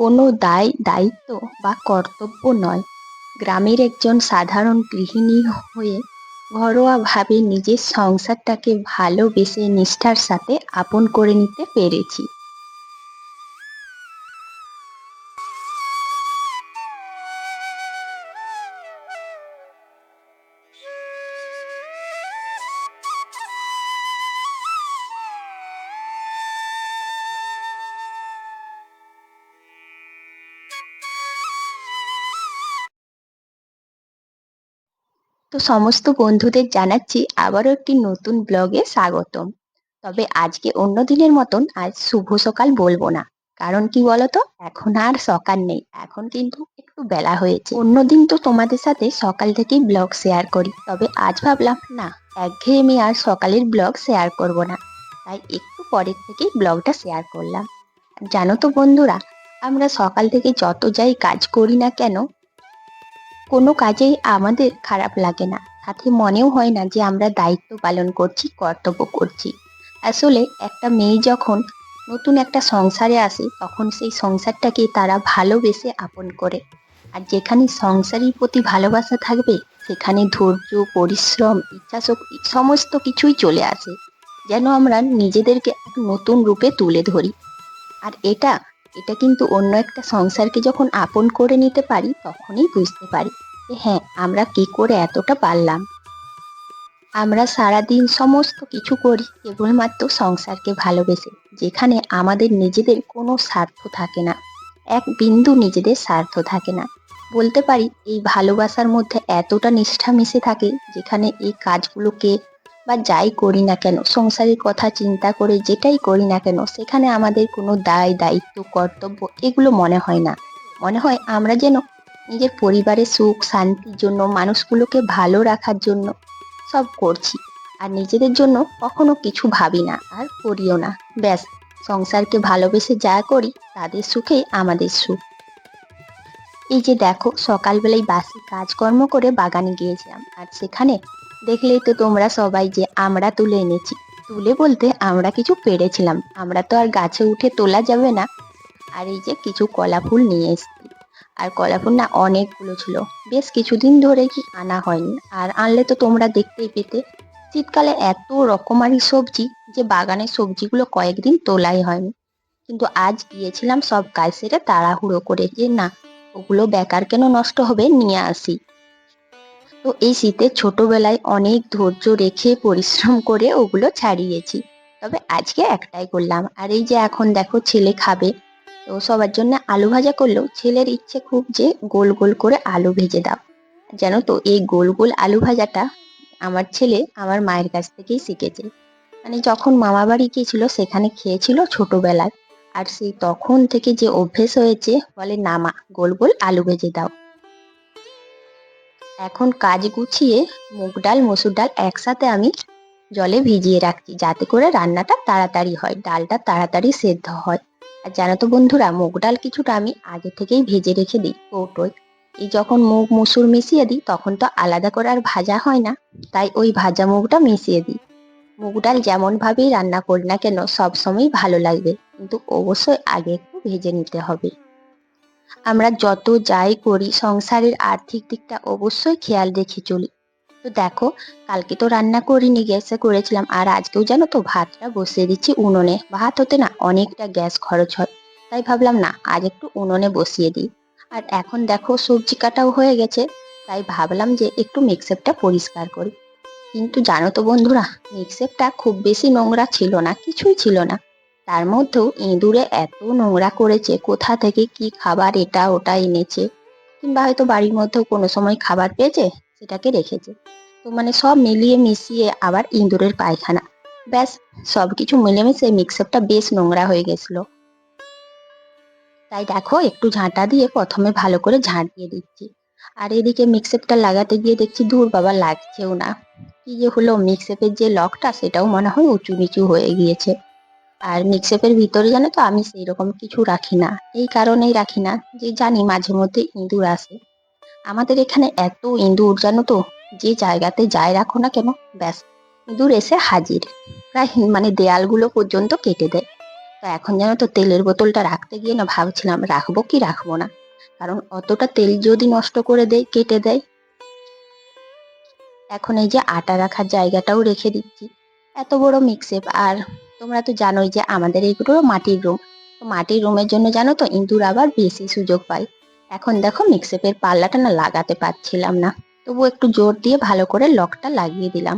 কোনো দায়, দায়িত্ব বা কর্তব্য নয়। গ্রামের একজন সাধারণ গৃহিণী হয়ে ঘরোয়াভাবে নিজের সংসারটাকে ভালোবেসে নিষ্ঠার সাথে আপন করে নিতে পেরেছি। তো সমস্ত বন্ধুদের জানাচ্ছি আবারও একটি নতুন ব্লগে স্বাগতম। তবে আজকে অন্য দিনের মতন আজ শুভ সকাল বলব না। কারণ কি বলতো? এখন আর সকাল নেই। এখন কিন্তু একটু বেলা হয়েছে। অন্যদিন তো তোমাদের সাথে সকাল থেকেই ব্লগ শেয়ার করি। তবে আজ ভাবলাম, না, একঘেয়েমি আর সকালের ব্লগ শেয়ার করব না। তাই একটু পরের থেকেই ব্লগটা শেয়ার করলাম। জানো তো বন্ধুরা, আমরা সকাল থেকে যত যাই কাজ করি না কেন কোনো কাজেই আমাদের খারাপ লাগে না। সাথে মনেও হয় না যে আমরা দায়িত্ব পালন করছি, কর্তব্য করছি। আসলে একটা মেয়ে যখন নতুন একটা সংসারে আসে, তখন সেই সংসারটাকে তারা ভালোবেসে আপন করে। আর যেখানে সংসারের প্রতি ভালোবাসা থাকবে, সেখানে ধৈর্য, পরিশ্রম, ইচ্ছাশক্তি সমস্ত কিছুই চলে আসে। যেন আমরা নিজেদেরকে এক নতুন রূপে তুলে ধরি। আর এটা এটা কিন্তু অন্য একটা সংসারকে যখন আপন করে নিতে পারি, তখনই বুঝতে পারি যে হ্যাঁ আমরা কি করে এতটা পারলাম। আমরা সারাদিন সমস্ত কিছু করি, কেবলমাত্র সংসারকে ভালোবেসে, যেখানে আমাদের নিজেদের কোনো স্বার্থ থাকে না। এক বিন্দু নিজেদের স্বার্থ থাকে না। বলতে পারি, এই ভালোবাসার মধ্যে এতটা নিষ্ঠা মিশে থাকে, যেখানে এই কাজগুলোকে বা যাই করি না কেন, সংসারের কথা চিন্তা করে যেটাই করি না কেন, সেখানে আমাদের কোনো দায়, দায়িত্ব, কর্তব্য এগুলো মনে হয় না। মনে হয় আমরা যেন নিজের পরিবারের সুখ, শান্তির জন্য, মানুষগুলোকে ভালো রাখার জন্য সব করছি। আর নিজেদের জন্য কখনো কিছু ভাবি না আর করিও না। ব্যাস, সংসারকে ভালোবেসে যা করি তাদের সুখেই আমাদের সুখ। এই যে দেখো, সকালবেলায় বাসি কাজকর্ম করে বাগানে গিয়েছিলাম। আর সেখানে দেখলেই তো তোমরা সবাই যে আমরা তুলে এনেছি। তুলে বলতে আমরা কিছু পেরেছিলাম। আমরা তো আর গাছে উঠে তোলা যাবে না। আর এই যে কিছু কলা ফুল নিয়ে এসেছি। আর কলা ফুল না অনেকগুলো ছিল। বেশ কিছুদিন ধরে কি আনা হয়নি। আর আনলে তো তোমরা দেখতেই পেতে। শীতকালে এত রকমারি সবজি যে বাগানের সবজিগুলো কয়েকদিন তোলাই হয়নি। কিন্তু আজ গিয়েছিলাম সব কাজ সেরে তাড়াহুড়ো করে যে না, ওগুলো বেকার কেন নষ্ট হবে নিয়ে আসি। তো এই শীতে ছোটবেলায় অনেক ধৈর্য রেখে পরিশ্রম করে ওগুলো ছাড়িয়েছি। তবে আজকে একটাই করলাম। আর এই যে এখন দেখো ছেলে খাবে, তো সবার জন্য আলু ভাজা করলেও ছেলের ইচ্ছে খুব যে গোল গোল করে আলু ভেজে দাও। জানো তো, এই গোল গোল আলু ভাজাটা আমার ছেলে আমার মায়ের কাছ থেকেই শিখেছে। মানে যখন মামা বাড়ি গিয়েছিল, সেখানে খেয়েছিল ছোটবেলায় আর সেই তখন থেকে যে অভ্যেস হয়েছে, বলে নামা গোল গোল আলু ভেজে দাও। এখন কাজ গুছিয়ে মুগ ডাল, মসুর ডাল একসাথে আমি জলে ভিজিয়ে রাখছি যাতে করে রান্নাটা তাড়াতাড়ি হয়, ডালটা তাড়াতাড়ি সেদ্ধ হয়। আর জানো তো বন্ধুরা, মুগ ডাল কিছুটা আমি আগে থেকেই ভেজে রেখে দিই কৌটোয়। এই যখন মুগ, মুসুর মিশিয়ে দিই, তখন তো আলাদা করে আর ভাজা হয় না, তাই ওই ভাজা মুগটা মিশিয়ে দিই। মুগ ডাল যেমনভাবেই রান্না করি না কেন সবসময় ভালো লাগবে, কিন্তু অবশ্যই আগে একটু ভেজে নিতে হবে। আমরা যত যাই করি, সংসারের আর্থিক দিকটা অবশ্যই খেয়াল রেখে চলি। তো দেখো, কালকে তো রান্না করিনি, গ্যাসে করেছিলাম, আর আজকেও জানো তো ভাতটা বসিয়ে দিচ্ছি উনুনে। ভাত হতে না অনেকটা গ্যাস খরচ হয়, তাই ভাবলাম না, আজ একটু উনুনে বসিয়ে দিই। আর এখন দেখো, সবজি কাটাও হয়ে গেছে, তাই ভাবলাম যে একটু মিক্সেপটা পরিষ্কার করি। কিন্তু জানো তো বন্ধুরা মিক্সেপটা খুব বেশি নোংরা ছিল না, কিছুই ছিল না। তার মধ্যেও ইঁদুরে এত নোংরা করেছে, কোথা থেকে কি খাবার এটা ওটা এনেছে? কিংবা হয়তো বাড়ির মধ্যেও কোনো সময় খাবার পেয়েছে? সেটাকে রেখেছে। তো মানে সব মিলিয়ে মিশিয়ে আবার ইঁদুরের পায়খানা। ব্যাস সব কিছু মিলেমিশে মিক্সারটা বেশ নোংরা হয়ে গেছিল। তাই দেখো, একটু ঝাঁটা দিয়ে প্রথমে ভালো করে ঝাঁট দিয়ে দিচ্ছি। আর এদিকে মিক্সেপটা লাগাতে গিয়ে দেখছি দূর বাবা, লাগছেও না। কি যে হলো মিক্সেপের যে লকটা, সেটাও মনে হয় উঁচু নিচু হয়ে গিয়েছে। আর মিক্সেপের ভিতরে জানো তো আমি সেই রকম কিছু রাখি না। এই কারণেই রাখি না যে জানি মাঝে মধ্যে ইঁদুর আসে। আমাদের এখানে এত ইঁদুর জানো তো, যে জায়গাতে যায় রাখো না কেন, ব্যাস। ইঁদুর এসে হাজির। প্রায় মানে দেয়ালগুলো পর্যন্ত কেটে দেয়। তো এখন জানো তো তেলের বোতলটা রাখতে গিয়ে না ভাবছিলাম, রাখব কি রাখব না? কারণ অতটা তেল যদি নষ্ট করে দেয়, কেটে দেয়। এখন এই যে আটা রাখার জায়গাটাও রেখে দিচ্ছি। এত বড় মিক্সেপ আর তোমরা তো জানোই যে আমাদের এইগুলো মাটির রুম তো মাটির রুমের জন্য জানো তো ইঁদুর আবার বেশি সুযোগ পায়। এখন দেখো মিক্সেপের পাল্লাটা না লাগাতে পারছিলাম না। তবু একটু জোর দিয়ে ভালো করে লকটা লাগিয়ে দিলাম।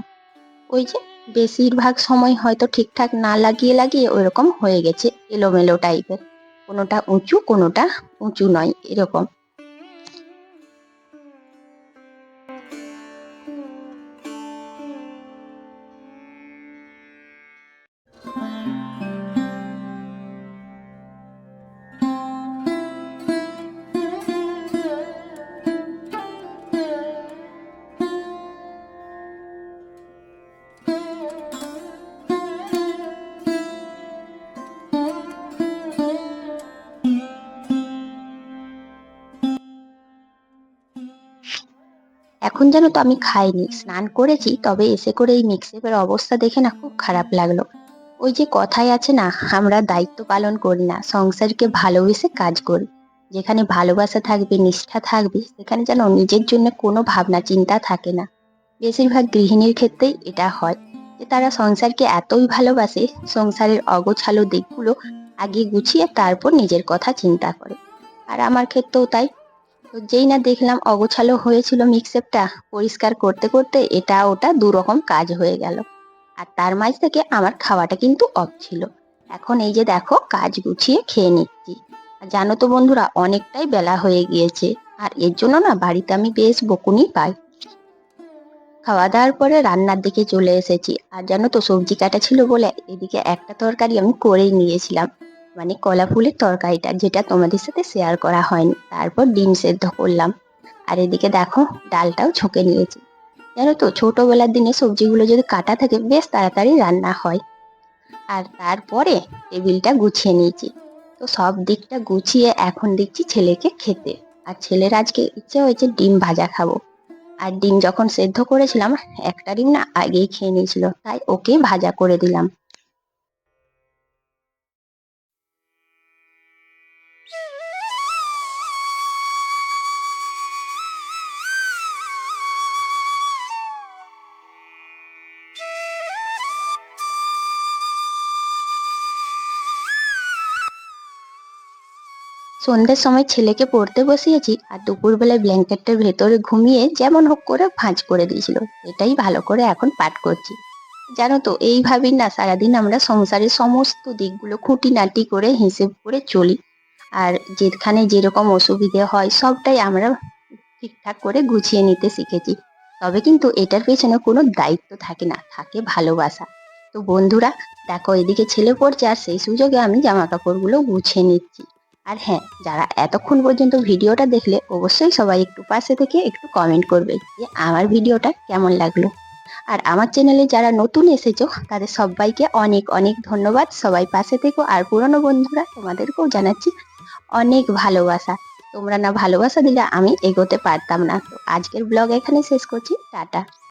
ওই যে বেশিরভাগ সময় হয়তো ঠিকঠাক না লাগিয়ে লাগিয়ে ওইরকম হয়ে গেছে, এলোমেলো টাইপের কোনোটা উঁচু কোনোটা উঁচু নয়, এরকম। এখন জানো তো আমি খাইনি, স্নান করেছি, তবে এসে করে এই মিক্সেপের অবস্থা দেখে না খুব খারাপ লাগল। ওই যে কথাই আছে না, আমরা দায়িত্ব পালন করি না, সংসারকে ভালোবেসে কাজ করি। যেখানে ভালোবাসা থাকবে, নিষ্ঠা থাকবে, সেখানে যেন নিজের জন্য কোনো ভাবনা, চিন্তা থাকে না। বেশিরভাগ গৃহিণীর ক্ষেত্রেই এটা হয় যে তারা সংসারকে এতই ভালোবাসে, সংসারের অগোছালো দিকগুলো আগে গুছিয়ে তারপর নিজের কথা চিন্তা করে। আর আমার ক্ষেত্রেও তাই তো যেই না দেখলাম অগোছালো হয়েছিল মিক্সেপটা পরিষ্কার করতে করতে এটা ওটা দু রকম কাজ হয়ে গেল। আর তার মাঝ থেকে আমার খাওয়াটা কিন্তু অফ ছিল। এখন এই যে দেখো কাজ গুছিয়ে খেয়ে নিচ্ছি। আর জানো তো বন্ধুরা, অনেকটাই বেলা হয়ে গিয়েছে। আর এর জন্য না বাড়িতে আমি বেশ বকুনি পাই। খাওয়া দাওয়ার পরে রান্নার দিকে চলে এসেছি। আর জানো তো সবজি কাটা ছিল বলে এদিকে একটা তরকারি আমি করেই নিয়েছিলাম। মানে কলা ফুলের তরকারিটা যেটা তোমাদের সাথে শেয়ার করা হয়নি, তারপর ডিম সেদ্ধ করলাম। আর এদিকে দেখো, ডালটাও ছকে নিয়েছি। জানো তো, ছোটবেলার দিনে সবজিগুলো যদি কাটা থাকে, বেশ তাড়াতাড়ি রান্না হয়। আর তারপরে টেবিলটা গুছিয়ে নিয়েছি। তো সব দিকটা গুছিয়ে এখন দেখছি ছেলেকে খেতে। আর ছেলের আজকে ইচ্ছে হয়েছে ডিম ভাজা খাব। আর ডিম যখন সেদ্ধ করেছিলাম, একটা ডিম না আগেই খেয়ে নিয়েছিল, তাই ওকে ভাজা করে দিলাম। সন্ধ্যের সময় ছেলেকে পড়তে বসিয়েছি আর দুপুরবেলায় ব্ল্যাঙ্কেটটার ভেতরে ঘুমিয়ে যেমন হোক করে ভাঁজ করে দিয়েছিল। এটাই ভালো করে এখন পাঠ করছি। জানো তো, এইভাবেই না সারাদিন আমরা সংসারের সমস্ত দিকগুলো খুঁটিনাটি করে হিসেব করে চলি। আর যেখানে যেরকম অসুবিধে হয়, সবটাই আমরা ঠিকঠাক করে গুছিয়ে নিতে শিখেছি। তবে কিন্তু এটার পেছনে কোনো দায়িত্ব থাকে না, থাকে ভালোবাসা। তো বন্ধুরা, দেখো, এদিকে ছেলে পড়ছে আর সেই সুযোগে আমি জামা কাপড়গুলো গুছিয়ে নিচ্ছি। আর হ্যাঁ যারা এতক্ষণ পর্যন্ত ভিডিওটা দেখলে অবশ্যই সবাই একটু পাশে থেকে একটু কমেন্ট করবে যে আমার ভিডিওটা কেমন লাগল। আর আমার চ্যানেলে যারা নতুন এসেছ, তাদের সবাইকে অনেক অনেক ধন্যবাদ। সবাই পাশে থেকো। আর পুরনো বন্ধুরা, তোমাদেরকেও জানাচ্ছি অনেক ভালোবাসা। তোমরা না ভালোবাসা দিলে আমি এগোতে পারতাম না। তো আজকের ব্লগ এখানে শেষ করছি। টাটা।